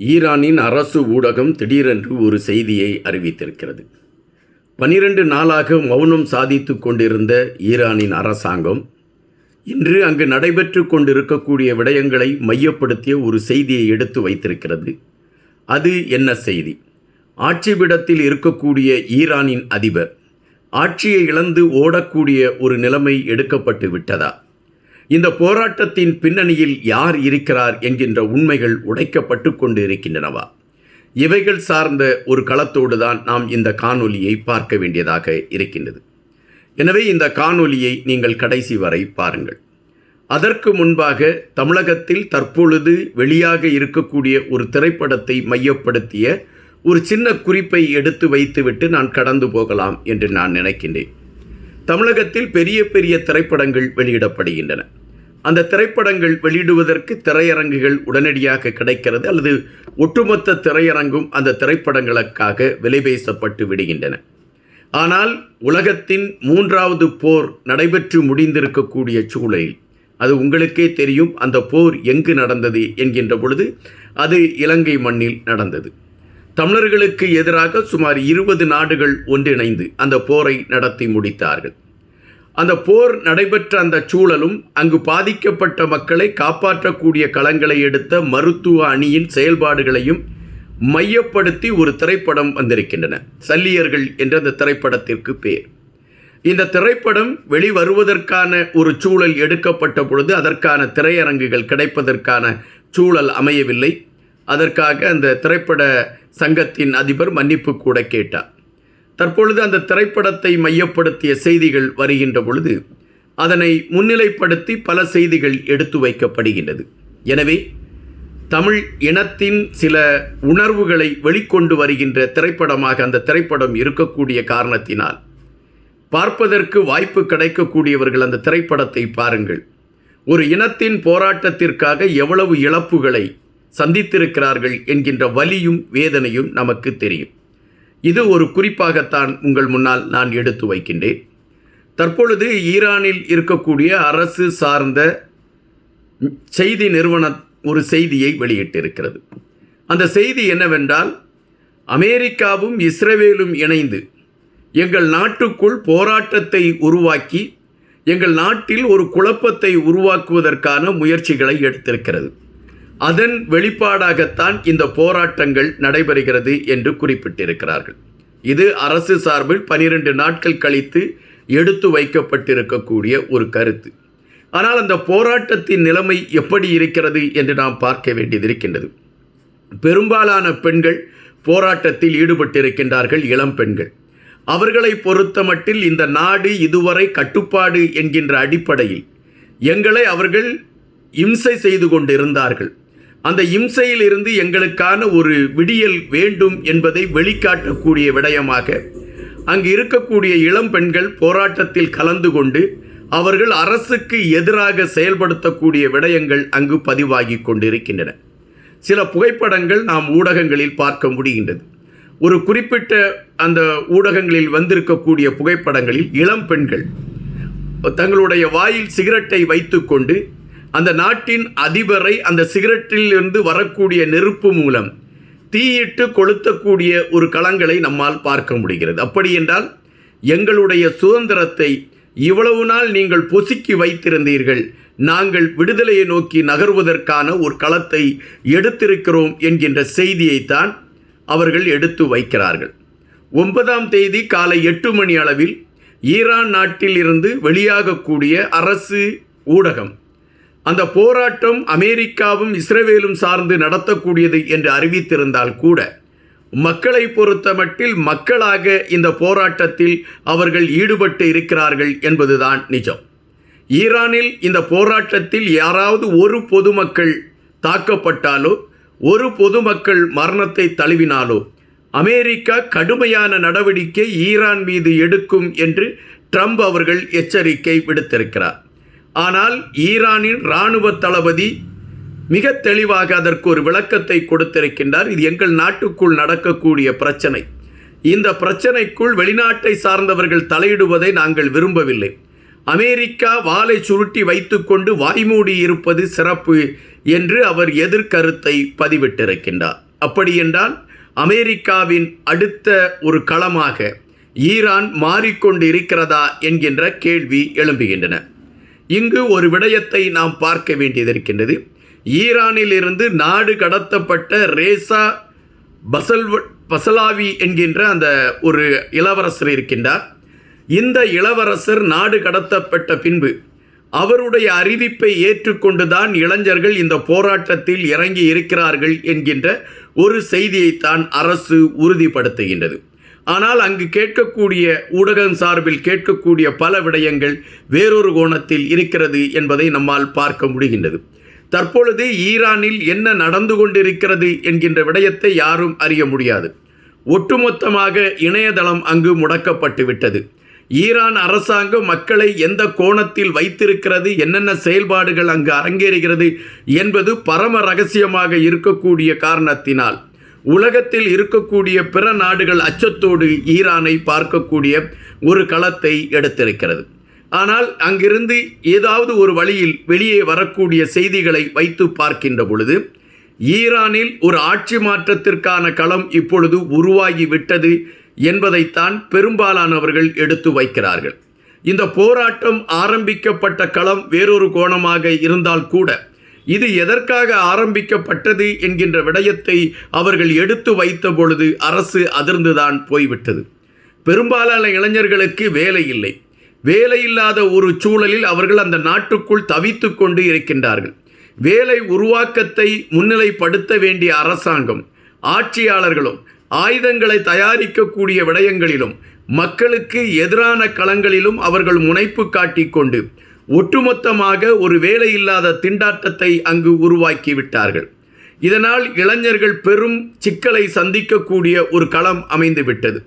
ஈரானின் அரசு ஊடகம் திடீரென்று ஒரு செய்தியை அறிவித்திருக்கிறது. பனிரெண்டு நாளாக மௌனம் சாதித்து கொண்டிருந்த ஈரானின் அரசாங்கம் இன்று அங்கு நடைபெற்று கொண்டிருக்கக்கூடிய விடயங்களை மையப்படுத்திய ஒரு செய்தியை எடுத்து வைத்திருக்கிறது. அது என்ன செய்தி? ஆட்சிபிடத்தில் இருக்கக்கூடிய ஈரானின் அதிபர் ஆட்சியை இழந்து ஓடக்கூடிய ஒரு நிலைமை எடுக்கப்பட்டு விட்டதா? இந்த போராட்டத்தின் பின்னணியில் யார் இருக்கிறார் என்கின்ற உண்மைகள் உடைக்கப்பட்டு கொண்டு இருக்கின்றனவா இவைகள் சார்ந்த ஒரு களத்தோடு தான் நாம் இந்த காணொலியை பார்க்க வேண்டியதாக இருக்கின்றது. எனவே இந்த காணொலியை நீங்கள் கடைசி வரை பாருங்கள். அதற்கு முன்பாக தமிழகத்தில் தற்பொழுது வெளியாக இருக்கக்கூடிய ஒரு திரைப்படத்தை மையப்படுத்திய ஒரு சின்ன குறிப்பை எடுத்து வைத்துவிட்டு நான் கடந்து போகலாம் என்று நான் நினைக்கின்றேன். தமிழகத்தில் பெரிய பெரிய திரைப்படங்கள் வெளியிடப்படுகின்றன. அந்த திரைப்படங்கள் வெளியிடுவதற்கு திரையரங்குகள் உடனடியாக கிடைக்கிறது அல்லது ஒட்டுமொத்த திரையரங்கும் அந்த திரைப்படங்களுக்காக விலை பேசப்பட்டு விடுகின்றன. ஆனால் உலகத்தின் மூன்றாவது போர் நடைபெற்று முடிந்திருக்கக்கூடிய சூழலில் அது உங்களுக்கே தெரியும் அந்த போர் எங்கு நடந்தது என்கின்ற பொழுது அது இலங்கை மண்ணில் நடந்தது. தமிழர்களுக்கு எதிராக சுமார் இருபது நாடுகள் ஒன்றிணைந்து அந்த போரை நடத்தி முடித்தார்கள். அந்த போர் நடைபெற்ற அந்த சூழலும் அங்கு பாதிக்கப்பட்ட மக்களை காப்பாற்றக்கூடிய களங்களை எடுத்த மருத்துவ அணியின் செயல்பாடுகளையும் மையப்படுத்தி ஒரு திரைப்படம் வந்திருக்கின்றன. சல்லியர்கள் என்ற அந்த திரைப்படத்திற்கு பேர். இந்த திரைப்படம் வெளிவருவதற்கான ஒரு சூழல் எடுக்கப்பட்ட பொழுது அதற்கான திரையரங்குகள் கிடைப்பதற்கான சூழல் அமையவில்லை. அதற்காக அந்த திரைப்பட சங்கத்தின் அதிபர் மன்னிப்பு கூட கேட்டார். தற்பொழுது அந்த திரைப்படத்தை மையப்படுத்திய செய்திகள் வருகின்ற பொழுது அதனை முன்னிலைப்படுத்தி பல செய்திகள் எடுத்து வைக்கப்படுகின்றது. எனவே தமிழ் இனத்தின் சில உணர்வுகளை வெளிக்கொண்டு வருகின்ற திரைப்படமாக அந்த திரைப்படம் இருக்கக்கூடிய காரணத்தினால் பார்ப்பதற்கு வாய்ப்பு கிடைக்கக்கூடியவர்கள் அந்த திரைப்படத்தை பாருங்கள். ஒரு இனத்தின் போராட்டத்திற்காக எவ்வளவு இழப்புகளை சந்தித்திருக்கிறார்கள் என்கின்ற வலியும் வேதனையும் நமக்கு தெரியும். இது ஒரு குறிப்பாகத்தான் உங்கள் முன்னால் நான் எடுத்து வைக்கின்றேன். தற்பொழுது ஈரானில் இருக்கக்கூடிய அரசு சார்ந்த செய்தி நிறுவனம் ஒரு செய்தியை வெளியிட்டிருக்கிறது. அந்த செய்தி என்னவென்றால் அமெரிக்காவும் இஸ்ரேலும் இணைந்து எங்கள் நாட்டுக்குள் போராட்டத்தை உருவாக்கி எங்கள் நாட்டில் ஒரு குழப்பத்தை உருவாக்குவதற்கான முயற்சிகளை எடுத்திருக்கிறது. அதன் வெளிப்பாடாகத்தான் இந்த போராட்டங்கள் நடைபெறுகிறது என்று குறிப்பிட்டிருக்கிறார்கள். இது அரசு சார்பில் பனிரெண்டு நாட்கள் கழித்து எடுத்து வைக்கப்பட்டிருக்கக்கூடிய ஒரு கருத்து. ஆனால் அந்த போராட்டத்தின் நிலைமை எப்படி இருக்கிறது என்று நாம் பார்க்க வேண்டியது இருக்கின்றது. பெரும்பாலான பெண்கள் போராட்டத்தில் ஈடுபட்டிருக்கின்றார்கள் இளம் பெண்கள். அவர்களை பொறுத்தமட்டில் இந்த நாடு இதுவரை கட்டுப்பாடு என்கின்ற அடிப்படையில் எங்களை அவர்கள் இம்சை செய்து கொண்டிருந்தார்கள். அந்த இம்சையில் இருந்து எங்களுக்கான ஒரு விடியல் வேண்டும் என்பதை வெளிக்காட்டக்கூடிய விடயமாக. அங்கு இருக்கக்கூடிய இளம் பெண்கள் போராட்டத்தில் கலந்து கொண்டு அவர்கள் அரசுக்கு எதிராக செயல்படுத்தக்கூடிய விடயங்கள் அங்கு பதிவாகி கொண்டிருக்கின்றன. சில புகைப்படங்கள் நாம் ஊடகங்களில் பார்க்க முடிகின்றது. ஒரு குறிப்பிட்ட அந்த ஊடகங்களில் வந்திருக்கக்கூடிய புகைப்படங்களில் இளம் பெண்கள் தங்களுடைய வாயில் சிகரெட்டை வைத்துக்கொண்டு அந்த நாட்டின் அதிபரை அந்த சிகரெட்டில் இருந்து வரக்கூடிய நெருப்பு மூலம் தீயிட்டு கொளுத்தக்கூடிய ஒரு களங்களை நம்மால் பார்க்க முடிகிறது. அப்படி என்றால் எங்களுடைய சுதந்திரத்தை இவ்வளவு நாள் நீங்கள் பொசுக்கி வைத்திருந்தீர்கள் நாங்கள் விடுதலையை நோக்கி நகர்வதற்கான ஒரு களத்தை எடுத்திருக்கிறோம் என்கின்ற செய்தியைத்தான் அவர்கள் எடுத்து வைக்கிறார்கள். ஒன்பதாம் தேதி காலை எட்டு மணி அளவில் ஈரான் நாட்டில் இருந்து வெளியாகக்கூடிய அரசு ஊடகம் அந்த போராட்டம் அமெரிக்காவும் இஸ்ரேலும் சார்ந்து நடத்தக்கூடியது என்று அறிவித்திருந்தால் கூட மக்களை பொறுத்தமட்டில் மக்களாக இந்த போராட்டத்தில் அவர்கள் ஈடுபட்டு இருக்கிறார்கள் என்பதுதான் நிஜம். ஈரானில் இந்த போராட்டத்தில் யாராவது ஒரு பொதுமக்கள் தாக்கப்பட்டாலோ ஒரு பொதுமக்கள் மரணத்தை தழுவினாலோ அமெரிக்கா கடுமையான நடவடிக்கை ஈரான் மீது எடுக்கும் என்று ட்ரம்ப் அவர்கள் எச்சரிக்கை விடுத்திருக்கிறார். ஆனால் ஈரானின் இராணுவ தளபதி மிக தெளிவாக அதற்கு ஒரு விளக்கத்தை கொடுத்திருக்கின்றார். இது எங்கள் நாட்டுக்குள் நடக்கக்கூடிய பிரச்சனை. இந்த பிரச்சனைக்குள் வெளிநாட்டை சார்ந்தவர்கள் தலையிடுவதை நாங்கள் விரும்பவில்லை. அமெரிக்கா வாளை சுருட்டி வைத்துக்கொண்டு வாய்மூடி இருப்பது சிறப்பு என்று அவர் எதிர்கருத்தை பதிவிட்டிருக்கின்றார். அப்படியென்றால் அமெரிக்காவின் அடுத்த ஒரு களமாக ஈரான் மாறிக்கொண்டு இருக்கிறதா என்கின்ற கேள்வி எழும்புகின்றன. இங்கு ஒரு விடயத்தை நாம் பார்க்க வேண்டியது ஈரானில் இருந்து நாடு கடத்தப்பட்ட ரேசா பசல் பசலாவி என்கின்ற அந்த ஒரு இளவரசர் இருக்கின்றார். இந்த இளவரசர் நாடு கடத்தப்பட்ட பின்பு அவருடைய அறிவிப்பை ஏற்றுக்கொண்டுதான் இளைஞர்கள் இந்த போராட்டத்தில் இறங்கி இருக்கிறார்கள் என்கின்ற ஒரு செய்தியைத்தான் அரசு உறுதிப்படுத்துகின்றது. ஆனால் அங்கு கேட்கக்கூடிய ஊடகம் சார்பில் கேட்கக்கூடிய பல விடயங்கள் வேறொரு கோணத்தில் இருக்கிறது என்பதை நம்மால் பார்க்க முடிகின்றது. தற்பொழுது ஈரானில் என்ன நடந்து கொண்டிருக்கிறது என்கின்ற விடயத்தை யாரும் அறிய முடியாது. ஒட்டுமொத்தமாக இணையதளம் அங்கு முடக்கப்பட்டு விட்டது. ஈரான் அரசாங்கம் மக்களை எந்த கோணத்தில் வைத்திருக்கிறது என்னென்ன செயல்பாடுகள் அங்கு அரங்கேறுகிறது என்பது பரம ரகசியமாக இருக்கக்கூடிய காரணத்தினால். உலகத்தில் இருக்கக்கூடிய பிற நாடுகள் அச்சத்தோடு ஈரானை பார்க்கக்கூடிய ஒரு களத்தை எடுத்திருக்கிறது. ஆனால் அங்கிருந்து ஏதாவது ஒரு வழியில் வெளியே வரக்கூடிய செய்திகளை வைத்து பார்க்கின்ற பொழுது ஈரானில் ஒரு ஆட்சி மாற்றத்திற்கான களம் இப்பொழுது உருவாகி விட்டது என்பதைத்தான் பெரும்பாலானவர்கள் எடுத்து வைக்கிறார்கள். இந்த போராட்டம் ஆரம்பிக்கப்பட்ட களம் வேறொரு கோணமாக இருந்தால் கூட இது எதற்காக ஆரம்பிக்கப்பட்டது என்கின்ற விடயத்தை அவர்கள் எடுத்து வைத்த பொழுது அரசு அதிர்ந்துதான் போய்விட்டது. பெரும்பாலான இளைஞர்களுக்கு வேலை இல்லை. வேலை இல்லாத ஒரு சூழலில் அவர்கள் அந்த நாட்டுக்குள் தவித்து கொண்டு இருக்கின்றார்கள். வேலை உருவாக்கத்தை முன்னிலைப்படுத்த வேண்டிய அரசாங்கம் ஆட்சியாளர்களும் ஆயுதங்களை தயாரிக்கக்கூடிய விடயங்களிலும் மக்களுக்கு எதிரான களங்களிலும் அவர்கள் முனைப்பு காட்டிக்கொண்டு ஒட்டுமொத்தமாக ஒரு வேலையில்லாத திண்டாட்டத்தை அங்கு உருவாக்கி விட்டார்கள் இதனால் இளைஞர்கள் பெரும் சிக்கலை சந்திக்கக்கூடிய ஒரு களம் அமைந்துவிட்டது.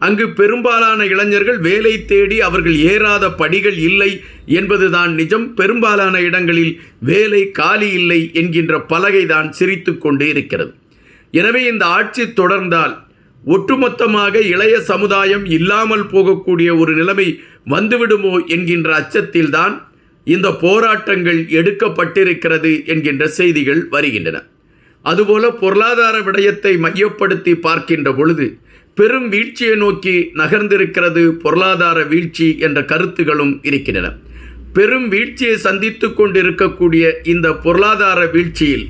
அங்கு பெரும்பாலான இளைஞர்கள் வேலை தேடி அவர்கள் ஏறாத படிகள் இல்லை என்பதுதான் நிஜம். பெரும்பாலான இடங்களில் வேலை காலி இல்லை என்கின்ற பலகைதான் சிரித்து கொண்டு இருக்கிறது. எனவே இந்த ஆட்சி தொடர்ந்தால் ஒட்டுமொத்தமாக இளைய சமுதாயம் இல்லாமல் போகக்கூடிய ஒரு நிலைமை வந்துவிடுமோ என்கின்ற அச்சத்தில்தான் இந்த போராட்டங்கள் எடுக்கப்பட்டிருக்கிறது என்கின்ற செய்திகள் வருகின்றன. அதுபோல பொருளாதார விடயத்தை மையப்படுத்தி பார்க்கின்ற பொழுது பெரும் வீழ்ச்சியை நோக்கி நகர்ந்திருக்கிறது பொருளாதார வீழ்ச்சி என்ற கருத்துகளும் இருக்கின்றன. பெரும் வீழ்ச்சியை சந்தித்து கொண்டிருக்கக்கூடிய இந்த பொருளாதார வீழ்ச்சியில்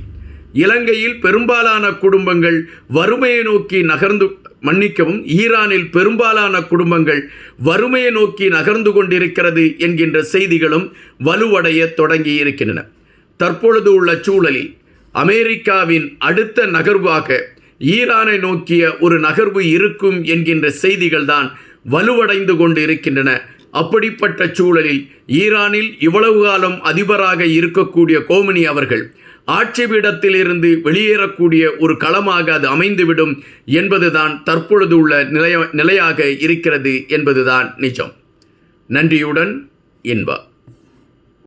இலங்கையில் பெரும்பாலான குடும்பங்கள் வறுமையை நோக்கி நகர்ந்து மன்னிக்கவும் ஈரானில் பெரும்பாலான குடும்பங்கள் வறுமையை நோக்கி நகர்ந்து கொண்டிருக்கிறது என்கின்ற செய்திகளும் வலுவடைய தொடங்கி இருக்கின்றன தற்பொழுது உள்ள சூழலில் அமெரிக்காவின் அடுத்த நகர்வாக ஈரானை நோக்கிய ஒரு நகர்வு இருக்கும் என்கின்ற செய்திகள் தான் வலுவடைந்து கொண்டு இருக்கின்றன அப்படிப்பட்ட சூழலில் ஈரானில் இவ்வளவு காலம் அதிபராக இருக்கக்கூடிய கோமினி அவர்கள் ஆட்சி பீடத்திலிருந்து வெளியேறக்கூடிய ஒரு களமாக அது அமைந்துவிடும் என்பதுதான் தற்பொழுது உள்ள நிலைய நிலையாக இருக்கிறது என்பதுதான் நிஜம். நன்றியுடன் இன்பா